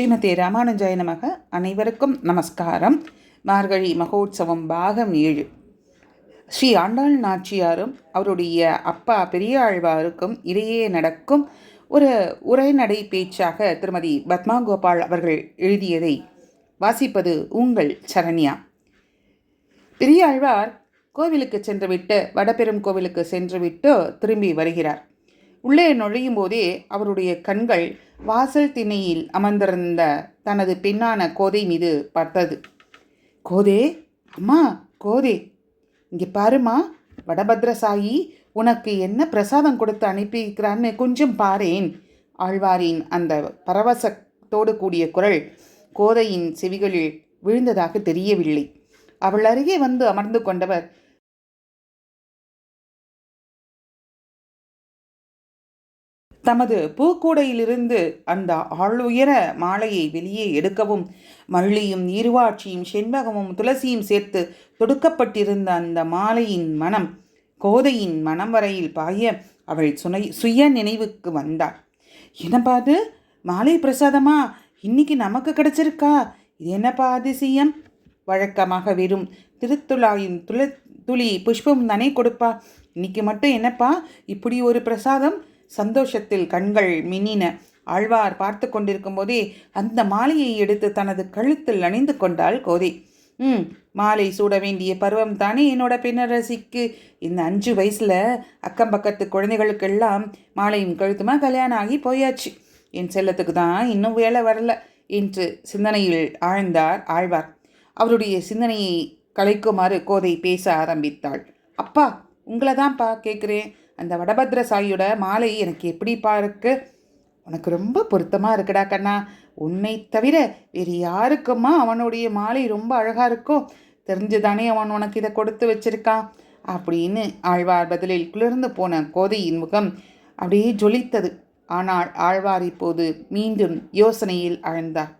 ஸ்ரீமதி ராமானுஜாய நமக. அனைவருக்கும் நமஸ்காரம். மார்கழி மகோத்சவம் பாகம் ஏழு. ஸ்ரீ ஆண்டாள் நாச்சியாரும் அவருடைய அப்பா பெரியாழ்வாருக்கும் இடையே நடக்கும் ஒரு உரைநடை பேச்சாக திருமதி பத்மா கோபால் அவர்கள் எழுதியதை வாசிப்பது உங்கள் சரண்யா. பெரியாழ்வார் கோவிலுக்கு சென்றுவிட்டு வடபெரும் கோவிலுக்கு சென்றுவிட்டு திரும்பி வருகிறார். உள்ளே நுழையும் போதே அவருடைய கண்கள் வாசல் திணையில் அமர்ந்திருந்த தனது பெண்ணான கோதை மீது பார்த்தது. கோதே அம்மா கோதே இங்கே பாருமா வடபத்ரசாயி உனக்கு என்ன பிரசாதம் கொடுத்து அனுப்பியிருக்கிறான்னு கொஞ்சம் பாரேன். ஆழ்வாரின் அந்த பரவசத்தோடு கூடிய குரல் கோதையின் செவிகளில் விழுந்ததாக தெரியவில்லை. அவள் அருகே வந்து அமர்ந்து கொண்டவர் தமது பூக்கூடையிலிருந்து அந்த ஆளுயர மாலையை வெளியே எடுக்கவும் மல்லியும் நீர்வாட்சியும் செண்பகமும் துளசியும் சேர்த்து தொடுக்கப்பட்டிருந்த அந்த மாலையின் மனம் கோதையின் மனம் வரையில் பாய அவள் சுனை சுய நினைவுக்கு வந்தாள். என்னப்பா அது மாலை பிரசாதமா? இன்னைக்கு நமக்கு கிடைச்சிருக்கா? இது என்னப்பா அதிசயம் வழக்கமாக வெறும் திருத்துழாயின் துள துளி புஷ்பம் தானே கொடுப்பா? இன்னைக்கு மட்டும் என்னப்பா? இப்படி ஒரு பிரசாதம் சந்தோஷத்தில் கண்கள் மின்னின. ஆழ்வார் பார்த்து கொண்டிருக்கும் போதே அந்த மாலையை எடுத்து தனது கழுத்தில் அணிந்து கொண்டாள் கோதை. ம் மாலை சூட வேண்டிய பருவம் தானே என்னோட பின்னரசிக்கு இந்த அஞ்சு வயசில் அக்கம் பக்கத்து குழந்தைகளுக்கெல்லாம் மாலையும் கழுத்துமா கல்யாணம் ஆகி போயாச்சு. என் செல்லத்துக்கு தான் இன்னும் வேலை வரல என்று சிந்தனையில் ஆழ்ந்தார் ஆழ்வார். அவருடைய சிந்தனையை கலைக்குமாறு கோதை பேச ஆரம்பித்தாள். அப்பா உங்களை தான்ப்பா கேட்குறேன். அந்த வடபத்ர சாயியோட மாலை எனக்கு எப்படிப்பா இருக்கு? உனக்கு ரொம்ப பொருத்தமாக இருக்குடா கண்ணா. உன்னை தவிர வேறு யாருக்குமா அவனுடைய மாலை ரொம்ப அழகாக இருக்கும் தெரிஞ்சுதானே அவன் உனக்கு இதை கொடுத்து வச்சிருக்கான். அப்படின்னு ஆழ்வார் பதிலில் குளிர்ந்து போன கோதையின் முகம் அப்படியே ஜொலித்தது. ஆனால் ஆழ்வார் இப்போது மீண்டும் யோசனையில் ஆழ்ந்தார்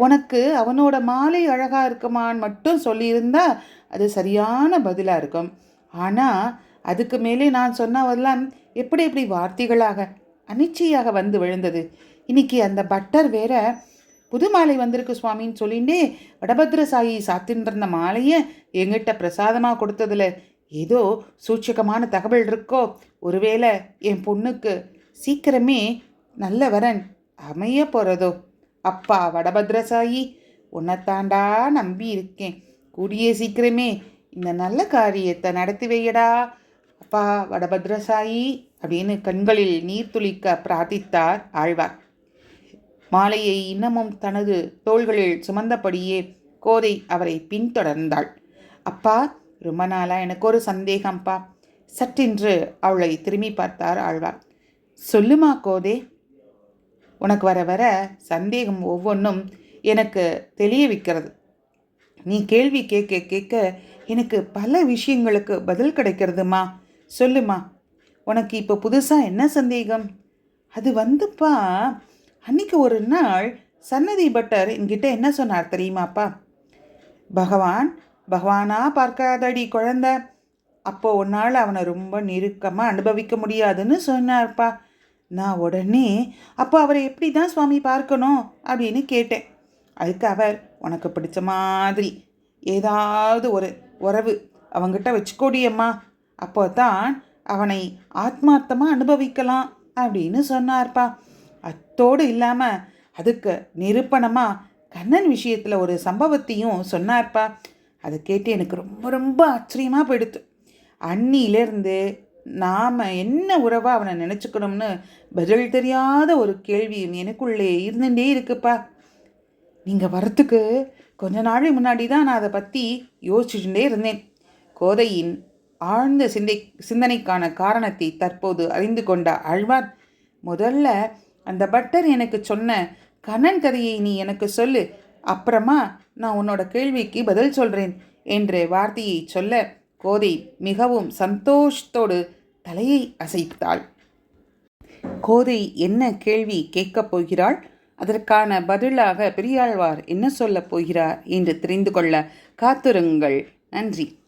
உனக்கு அவனோட மாலை அழகாக இருக்குமான்னு மட்டும் சொல்லியிருந்தா அது சரியான பதிலாக இருக்கும். ஆனால் அதுக்கு மேலே நான் சொன்னவெல்லாம் எப்படி எப்படி வார்த்தைகளாக அனிச்சையாக வந்து விழுந்தது. இன்னைக்கு அந்த பட்டர் வேற புது மாலை வந்திருக்கு சுவாமின்னு சொல்லிண்டே வடபத்ர சாயி சாத்தின்றிருந்த மாலையை எங்கிட்ட பிரசாதமாக கொடுத்ததுல. ஏதோ சூட்சகமான தகவல் இருக்கோ? ஒருவேளை என் பொண்ணுக்கு சீக்கிரமே நல்ல வரன் அமைய போகிறதோ அப்பா வடபத்ரசாயி உன்னைத்தாண்டா நம்பி இருக்கேன் கூடிய சீக்கிரமே இந்த நல்ல காரியத்தை நடத்தி வையடா. அப்பா வடபத்ரசாயி அப்படின்னு கண்களில் நீர் துளிக்க பிரார்த்தித்தார் ஆழ்வார். மாலையை இன்னமும் தனது தோள்களில் சுமந்தபடியே கோதை அவரை பின்தொடர்ந்தாள். அப்பா ரொம்ப நாளாக எனக்கு ஒரு சந்தேகம்ப்பா சற்றென்று அவளை திரும்பி பார்த்தார் ஆழ்வார். சொல்லுமா கோதே. உனக்கு வர வர சந்தேகம் ஒவ்வொன்றும் எனக்கு தெளிய வைக்கிறது. நீ கேள்வி கேட்க கேட்க எனக்கு பல விஷயங்களுக்கு பதில் கிடைக்கிறதுமா? சொல்லுமா உனக்கு இப்போ புதுசாக என்ன சந்தேகம்? அது வந்துப்பா அன்னைக்கு ஒரு நாள் சன்னதி பட்டர் என்கிட்ட என்ன சொன்னார் தெரியுமாப்பா? பகவான் பகவானா பார்க்காதடி குழந்த. அப்போ உன்னால் அவனை ரொம்ப நெருக்கமாக அனுபவிக்க முடியாதுன்னு சொன்னார்ப்பா. நான் உடனே அப்போ அவரை எப்படி தான் சுவாமி பார்க்கணும் அப்படின்னு கேட்டேன். அதுக்கு அவர் உனக்கு பிடிச்ச மாதிரி ஏதாவது ஒரு உறவு அவங்ககிட்ட வச்சுக்கோடியம்மா அப்போ தான் அவனை ஆத்மார்த்தமாக அனுபவிக்கலாம் அப்படின்னு சொன்னார்ப்பா. அத்தோடு இல்லாமல் அதுக்கு நிரூபணமாக கண்ணன் விஷயத்தில் ஒரு சம்பவத்தையும் சொன்னார்ப்பா. அதை கேட்டு எனக்கு ரொம்ப ரொம்ப ஆச்சரியமாக போயிடுத்து. அன்னியிலேருந்து நாம் என்ன உறவாக அவனை நினச்சிக்கணும்னு பதில் தெரியாத ஒரு கேள்வி எனக்குள்ளே இருந்துகிட்டே இருக்குப்பா. நீங்கள் வரத்துக்கு கொஞ்ச நாள் முன்னாடி தான் நான் அதை பற்றி யோசிச்சுட்டே இருந்தேன். கோதையின் ஆழ்ந்த சிந்தை சிந்தனைக்கான காரணத்தை தற்போது அறிந்து கொண்ட ஆழ்வார் முதல்ல அந்த பட்டர் எனக்கு சொன்ன கண்ணன் கதையை நீ எனக்கு சொல்லு. அப்புறமா நான் உன்னோட கேள்விக்கு பதில் சொல்கிறேன் என்ற வார்த்தையை சொல்ல கோதை மிகவும் சந்தோஷத்தோடு தலையை அசைத்தாள். கோதை என்ன கேள்வி கேட்கப் போகிறாள்? அதற்கான பதிலாக பெரியாழ்வார் என்ன சொல்லப் போகிறார் என்று தெரிந்து கொள்ள காத்திருங்கள். நன்றி.